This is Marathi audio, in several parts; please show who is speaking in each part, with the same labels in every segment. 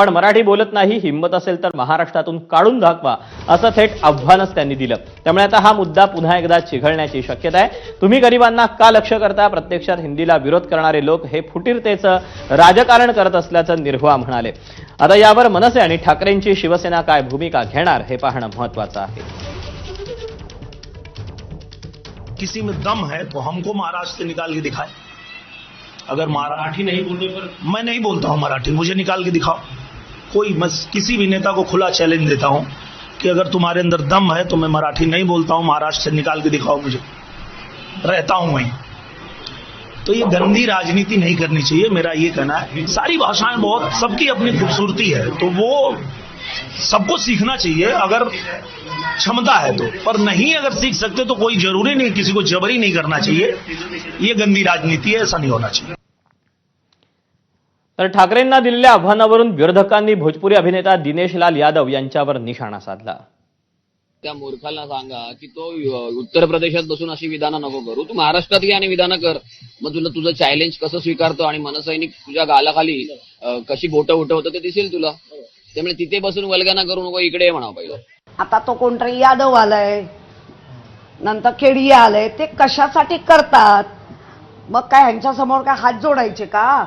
Speaker 1: आपण मराठी बोलत नाही हिंमत असेल तर महाराष्ट्रातून काढून दाखवा असं थेट आव्हानच त्यांनी दिलं. त्यामुळे आता हा मुद्दा पुन्हा एकदा चिघळण्याची शक्यता आहे. तुम्ही गरिबांना का लक्ष करता? प्रत्यक्षात हिंदीला विरोध करणारे लोक हे फुटीरतेचं राजकारण करत असल्याचं निर्भा म्हणाले. आता यावर मनसे आणि ठाकरेंची शिवसेना काय भूमिका घेणार हे पाहणं महत्वाचं आहे.
Speaker 2: किसी में दम है तो हमको महाराष्ट्र से निकाल के दिखाए। अगर मराठी नहीं बोलने पर मैं नहीं बोलता हूं मराठी मुझे निकाल के दिखाओ। कोई मैं किसी भी नेता को खुला चैलेंज देता हूँ कि अगर तुम्हारे अंदर दम है तो मैं मराठी नहीं बोलता हूँ, महाराष्ट्र से निकाल के दिखाओ मुझे। रहता हूँ वहीं। तो ये गंदी राजनीति नहीं करनी चाहिए, मेरा ये कहना है। सारी भाषाएँ बहुत, सबकी अपनी खूबसूरती है तो वो सबको सीखना चाहिए अगर क्षमता है तो। पर नहीं अगर सीख सकते तो कोई ज़रूरी नहीं, किसी को जबरी नहीं करना चाहिए। ये गंदी राजनीति है, ऐसा नहीं होना चाहिए।
Speaker 1: तर ठाकरेंना दिलेल्या आव्हानावरून विरोधकांनी भोजपुरी अभिनेता दिनेश लाल यादव यांच्यावर निशाणा साधला.
Speaker 3: त्या मूर्खाला सांगा की तो उत्तर प्रदेशात बसून अशी विधानं नको करू. तू महाराष्ट्रात घे आणि विधानं कर. मग तुला तुझं चॅलेंज कसं स्वीकारतो आणि मनसैनिक तुझ्या गालाखाली कशी बोटं उठवतं ते दिसेल तुला. त्यामुळे तिथे बसून वल्गना करू नको इकडे ये म्हणावं पहिलं.
Speaker 4: आता तो कोणतरी यादव आलाय. नंतर खेडी आलंय. ते कशासाठी करतात? मग काय ह्यांच्या समोर काय हात जोडायचे का?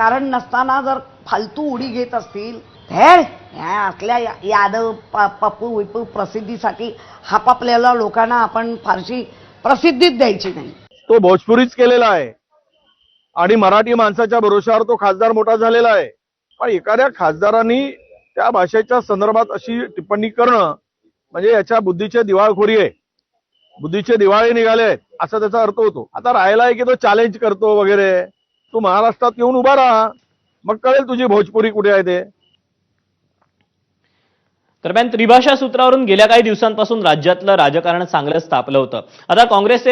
Speaker 4: कारण नसताना जर फालतू उडी घेत असतील हेड ह्या असल्या यादव प- पप्पू विपू प्रसिद्धीसाठी हापापल्याला लोकांना आपण फारशी प्रसिद्धीच द्यायची नाही.
Speaker 5: तो भोजपुरीच केलेला आहे. आणि मराठी माणसाच्या भरोशावर तो खासदार मोठा झालेला आहे. पण एखाद्या खासदारांनी त्या भाषेच्या संदर्भात अशी टिप्पणी करणं म्हणजे याच्या बुद्धीचे दिवाळखोरी आहे. बुद्धीचे दिवाळे निघाले आहेत असा त्याचा अर्थ होतो. आता राहिला आहे की तो चॅलेंज करतो वगैरे. तू महाराष्ट्रात येऊन उभा राहा. मग कळेल तुझी भोजपुरी कुठे आहे ते.
Speaker 1: दरम्यान त्रिभाषा सूत्रावरून गेल्या काही दिवसांपासून राज्यातलं राजकारण चांगलंच तापलं होतं. आता काँग्रेसचे